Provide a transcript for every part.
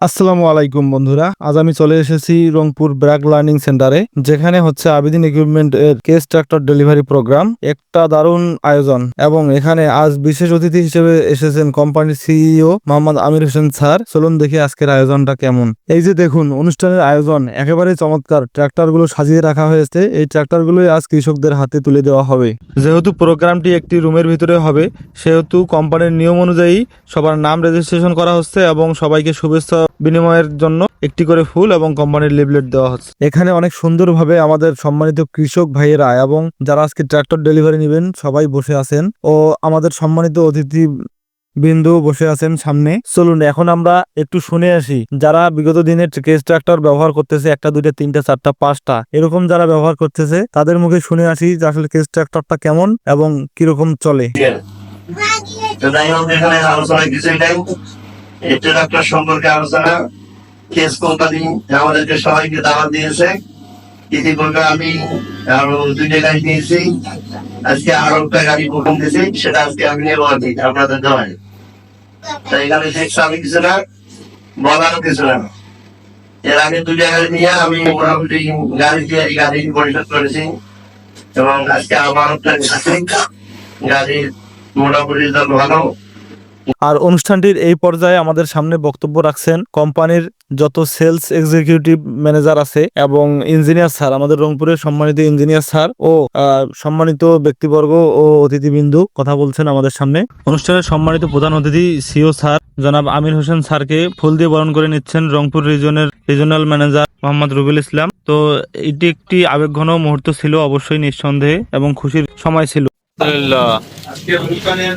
আসসালামু আলাইকুম বন্ধুরা, আজ আমি চলে এসেছি রংপুর ব্র্যাক লার্নিং সেন্টারে, যেখানে হচ্ছে আবেদিন ইকুইপমেন্ট এর কেস ট্রাক্টর ডেলিভারি প্রোগ্রাম একটা দারুণ আয়োজন। এবং এখানে আজ বিশেষ অতিথি হিসেবে এসেছেন কোম্পানির সিইও মোহাম্মদ আমির হোসেন স্যার। চলুন দেখি আজকের আয়োজনটা কেমন। এই যে দেখুন, অনুষ্ঠানের আয়োজন একেবারে চমৎকার। ট্রাক্টরগুলো সাজিয়ে রাখা হয়েছে। এই ট্রাক্টরগুলোই আজ কৃষকদের হাতে তুলে দেওয়া হবে। যেহেতু প্রোগ্রামটি একটি রুমের ভিতরে হবে, সেহেতু কোম্পানির নিয়ম অনুযায়ী সবার নাম রেজিস্ট্রেশন করা হচ্ছে এবং সবাইকে শুভেচ্ছা বিনিময়ের জন্য একটি করে ফুল এবং কোম্পানির লিফলেট দেওয়া হচ্ছে। এখানে অনেক সুন্দরভাবে আমাদের সম্মানিত কৃষক ভাইয়েরা এবং যারা আজকে ট্রাক্টর ডেলিভারি নেবেন সবাই বসে আছেন ও আমাদের সম্মানিত অতিথি বিন্দু বসে আছেন সামনে। চলুন এখন আমরা একটু শুনে আসি যারা বিগত দিনে কেস ট্রাক্টর ব্যবহার করতেছে একটা দুইটা তিনটা চারটা পাঁচটা এরকম যারা ব্যবহার করতেছে তাদের মুখে শুনে আসি যে আসলে কেস ট্রাক্টরটা কেমন এবং কীরকম চলে। এটা একটা সম্পর্কে আলোচনা কেস কোম্পানি আমাদেরকে সবাইকে দাওয়াত দিয়েছে। ইতিপূর্বে আমি আরও দুইটা গাড়ি নিয়েছি। আজকে আরও একটা গাড়ি প্রথম দিয়েছি, সেটা আজকে আমি নেব আর কি, আপনাদের দেওয়ায়। তাই এখানে দেখছি আমি কিছু না, বলারও কিছু না। এর আগে দুইটা গাড়ি নিয়ে আমি মোটামুটি গাড়ি দিয়ে গাড়ি পরিশোধ করেছি। এবং আজকে আমার একটা গাড়ির মোটামুটি ভালো আর অনুষ্ঠানটির এই পর্যায়ে আমাদের সামনে বক্তব্য রাখছেন কোম্পানির যত সেলস এক্সিকিউটিভ ম্যানেজার আছে এবং ইঞ্জিনিয়ার স্যার আমাদের রংপুরের সম্মানিত ইঞ্জিনিয়ার স্যার ও আহ, সম্মানিত ব্যক্তিবর্গ ও অতিথিবিন্দু কথা বলছেন আমাদের সামনে। অনুষ্ঠানের সম্মানিত প্রধান অতিথি সিও স্যার জনাব আমির হোসেন স্যারকে ফুল দিয়ে বরণ করে নিচ্ছেন রংপুর রিজনের রিজনাল ম্যানেজার মোহাম্মদ রুবেল ইসলাম। তো এটি একটি আবেগঘন মুহূর্ত ছিল অবশ্যই নিঃসন্দেহে এবং খুশির সময় ছিল। আজকে অনুষ্ঠানের এই আমাদের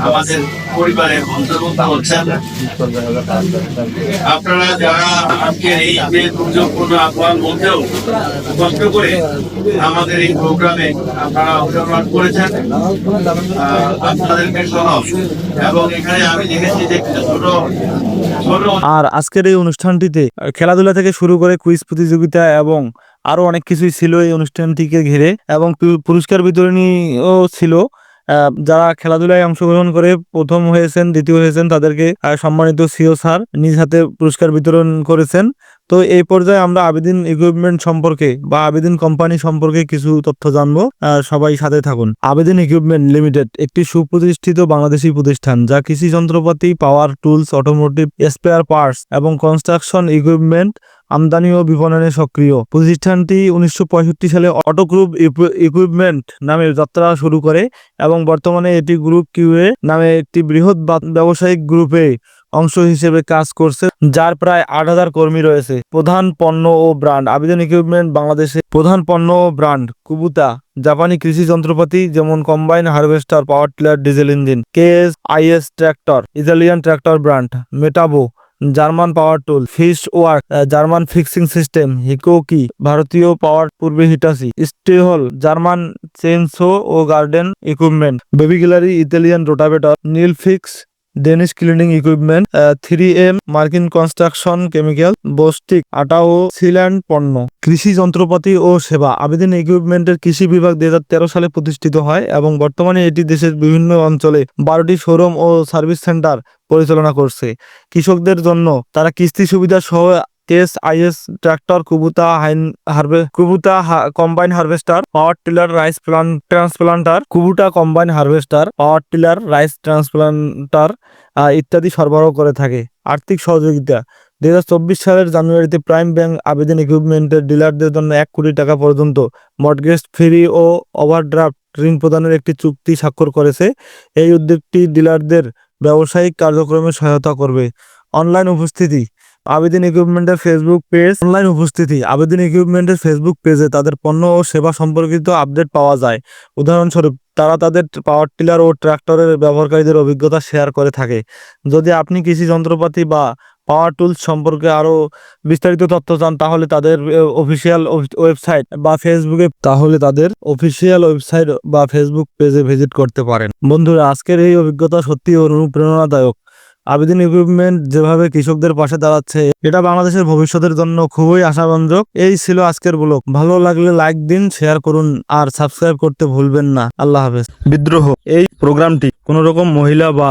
আমাদের পরিবারের অন্তর্ভুক্ত হচ্ছেন আপনারা যারা আজকে এই দুর্যোগপূর্ণ আবহাওয়ার মধ্যেও কষ্ট করে আমাদের এই প্রোগ্রামে আপনারা অংশগ্রহণ করেছেন আপনাদেরকে সহ এবং এখানে আমি দেখেছি যে ছোট আর আজকের এই অনুষ্ঠানটিতে খেলাধুলা থেকে শুরু করে কুইজ প্রতিযোগিতা এবং আরও অনেক কিছুই ছিল এই অনুষ্ঠানটিকে ঘিরে এবং পুরস্কার বিতরণীও ছিল। যারা খেলাধুলায় অংশগ্রহণ করে প্রথম হয়েছেন, দ্বিতীয় হয়েছেন, তাদেরকে সম্মানিত সিও স্যার নিজ হাতে পুরস্কার বিতরণ করেছেন। তো এই পর্যায়ে আমরা আবেদিন ইকুইপমেন্ট সম্পর্কে বা আবেদিন কোম্পানি সম্পর্কে কিছু তথ্য জানব। সবাই সাথে থাকুন। আবেদিন ইকুইপমেন্ট লিমিটেড একটি সুপ্রতিষ্ঠিত বাংলাদেশি প্রতিষ্ঠান যা কৃষি যন্ত্রপাতি power tools automotive spare parts এবং কনস্ট্রাকশন ইকুইপমেন্ট আমদানি ও বিপণনে সক্রিয়। প্রতিষ্ঠানটি উনিশশো পঁয়ষট্টি সালে অটো গ্রুপ ইকুইপমেন্ট নামে যাত্রা শুরু করে এবং বর্তমানে এটি গ্রুপ কিউএ নামে একটি বৃহৎ ব্যবসায়িক গ্রুপে অংশ হিসেবে কাজ করছে, যার প্রায় আট হাজার কর্মী রয়েছে। প্রধান পণ্য ও ব্র্যান্ড। আবেদন ইকুইপমেন্ট বাংলাদেশে। প্রধান পণ্য ও ব্র্যান্ড, কুবুতা, জাপানি কৃষি যন্ত্রপাতি, যেমন combine harvester power tiller diesel engine KS IS tractor Italian tractor brand Metabo German power tool feast ওয়ার্ক জার্মান ফিক্সিং সিস্টেম হিকোকি ভারতীয় পাওয়ার পূর্বে হিটাসি স্টেহল জার্মান চেনসো ও গার্ডেন ইকুইপমেন্ট বেবি gallery Italian rotavator Nilfisk Danish cleaning equipment three M মার্কিন construction chemical Bostik আটা ও Sealand পণ্য কৃষি যন্ত্রপাতি ও সেবা। আবেদন ইকুইপমেন্টের কৃষি বিভাগ দুই হাজার তেরো সালে প্রতিষ্ঠিত হয় এবং বর্তমানে এটি দেশের বিভিন্ন অঞ্চলে বারোটি শোরুম ও সার্ভিস সেন্টার পরিচালনা করছে। কৃষকদের জন্য তারা কিস্তি সুবিধা সহ কেস আইএস, ট্রাক্টর, কুবুতা, হাইন হারভে Kubota combine harvester, power tiller, rice plant transplanter Kubota combine harvester, power tiller, rice transplanter ইত্যাদি সরবরাহ করে থাকে। আর্থিক সহযোগিতা, দুই হাজার চব্বিশ সালের জানুয়ারিতে প্রাইম ব্যাংক আবেদন ইকুইপমেন্টের ডিলারদের জন্য এক কোটি টাকা পর্যন্ত মর্টগেজ ফ্রি ও ওভারড্রাফট ঋণ প্রদানের একটি চুক্তি স্বাক্ষর করেছে। এই উদ্যোগটি ডিলারদের ব্যবসায়িক কার্যক্রমে সহায়তা করবে। অনলাইন উপস্থিতি আবেদন ইকুইপমেন্টের ফেসবুক পেজ অনলাইন উপস্থিতি। আবেদন ইকুইপমেন্টের ফেসবুক পেজে তাদের পণ্য ও সেবা সম্পর্কিত আপডেট পাওয়া যায়। উদাহরণস্বরূপ, তারা তাদের পাওয়ার টিলার ও ট্রাক্টরের ব্যবহারকারীদের অভিজ্ঞতা শেয়ার করে থাকে। যদি আপনি কৃষি যন্ত্রপাতি বা পাওয়ার টুলস সম্পর্কে আরও বিস্তারিত তথ্য চান, তাহলে তাদের অফিসিয়াল ওয়েবসাইট বা ফেসবুকে তাহলে তাদের অফিসিয়াল ওয়েবসাইট বা ফেসবুক পেজে ভিজিট করতে পারেন। বন্ধুরা, আজকের এই অভিজ্ঞতা সত্যি অনুপ্রেরণাদায়ক। আবেদিন ইকুইপমেন্ট যেভাবে কৃষকদের পাশে দাঁড়াচ্ছে, এটা বাংলাদেশের ভবিষ্যতের জন্য খুবই আশাবঞ্জক এই ছিল আজকের ব্লগ। ভালো লাগলে লাইক দিন শেয়ার করুন, আর সাবস্ক্রাইব করতে ভুলবেন না। আল্লাহ হাফেজ। বিদ্রোহ। এই প্রোগ্রামটি কোন রকম মহিলা বা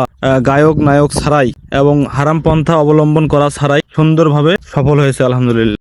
গায়ক, নায়ক ছাড়াই এবং হারাম পন্থা অবলম্বন করা ছাড়াই সুন্দরভাবে সফল হয়েছে, আলহামদুলিল্লাহ।